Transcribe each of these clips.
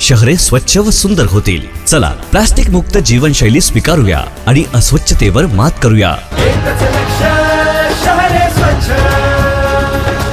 शहरे स्वच्छ व सुंदर होतील. चला प्लास्टिक मुक्त जीवनशैली स्वीकारूया आणि अस्वच्छतेवर मात करूया.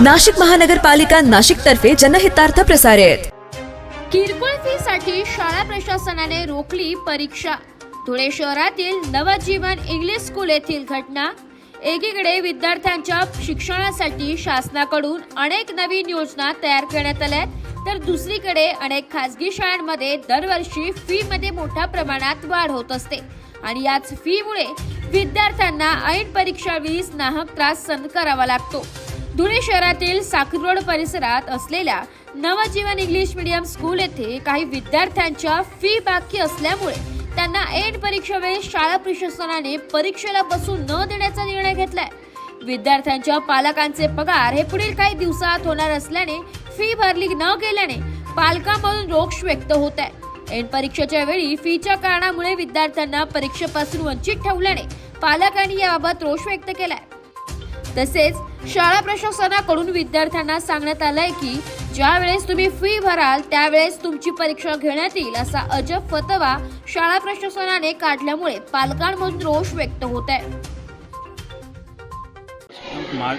नाशिक महानगरपालिका नाशिक तर्फे जनहितार्थ प्रसारित. किरकोळ फीसाठी शाळा प्रशासनाने रोखली परीक्षा. धुळे शहरातील नवजीवन इंग्लिश स्कूल येथील घटना. एकीकडे विद्यार्थ्यांच्या शिक्षणासाठी शासनाकडून अनेक नवीन योजना तयार करण्यात आल्यात. तर दुसरीकडे अनेक खासगी शाळांमध्ये दरवर्षी फी मध्ये मोठ्या प्रमाणात वाढ होत असते. आणि याच फीमुळे विद्यार्थ्यांना ऐन परीक्षा वेळीच नाहक त्रास सहन करावा लागतो. धुळे शहरातील साखर रोड परिसरात असलेल्या नवजीवन इंग्लिश मीडियम स्कूल येथे काही विद्यार्थ्यांच्या फी बाकी असल्यामुळे त्यांना एंड परीक्षेवेळी शाळा प्रशासनाने परीक्षेला बसू न देण्याचा निर्णय घेतलाय. विद्यार्थ्यांच्या पालकांचे पगार हे पुढील काही दिवसात होणार असल्याने फी भरली न गेल्याने पालकांमधून रोष व्यक्त होत आहे. एन परीक्षेच्या वेळी फीच्या कारणामुळे विद्यार्थ्यांना परीक्षेपासून वंचित ठेवल्याने पालकांनी याबाबत रोष व्यक्त केलाय. तसेच शाळा प्रशासनाकडून विद्यार्थ्यांना सांगण्यात आलंय की ज्यावेळेस तुम्ही फी भराल त्यावेळेस तुमची परीक्षा घेण्यात येईल असा अजब फतवा शाळा प्रशासनाने काढल्यामुळे पालकांमधून रोष व्यक्त होत आहे. मा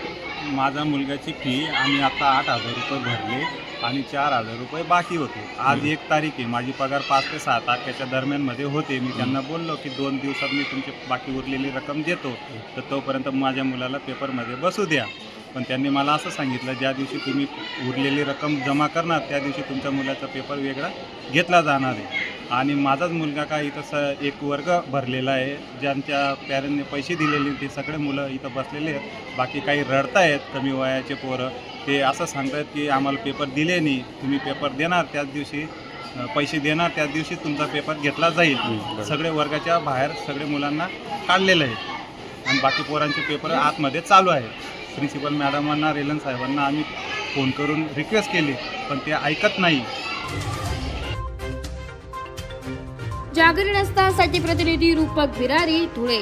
माझ्या मुलग्याची फी आम्ही आता आठ हजार रुपये भरले आणि चार हजार रुपये बाकी होते. आज एक तारीख आहे. माझी पगार पाच ते सहा तारखेच्या दरम्यानमध्ये होते. मी त्यांना बोललो की दोन दिवसात मी तुमची बाकी उरलेली रक्कम देतो. तर तोपर्यंत माझ्या मुलाला पेपरमध्ये बसू द्या. पण त्यांनी मला असं सांगितलं ज्या दिवशी तुम्ही उरलेली रक्कम जमा करणार त्या दिवशी तुमच्या मुलाचा पेपर वेगळा घेतला जाणार आहे. आणि माझाच मुलगा काय इथं स एक वर्ग भरलेला आहे. ज्यांच्या पॅरेंटने पैसे दिलेले ते सगळे मुलं इथं बसलेले आहेत. बाकी काही रडतायत कमी वयाचे पोरं. ते असं सांगतायत की आम्हाला पेपर दिले नाही. तुम्ही पेपर देणार त्याच दिवशी. पैसे देणार त्याच दिवशी तुमचा पेपर घेतला जाईल. सगळे वर्गाच्या बाहेर सगळे मुलांना काढलेलं आहे. आणि बाकी पोरांचे पेपर आतमध्ये चालू आहे. प्रिन्सिपल मॅडमांना रेलन साहेबांना आम्ही फोन करून रिक्वेस्ट केली पण ते ऐकत नाही. जागरण असतासाठी प्रतिनिधी रूपक बिरारी धुळे.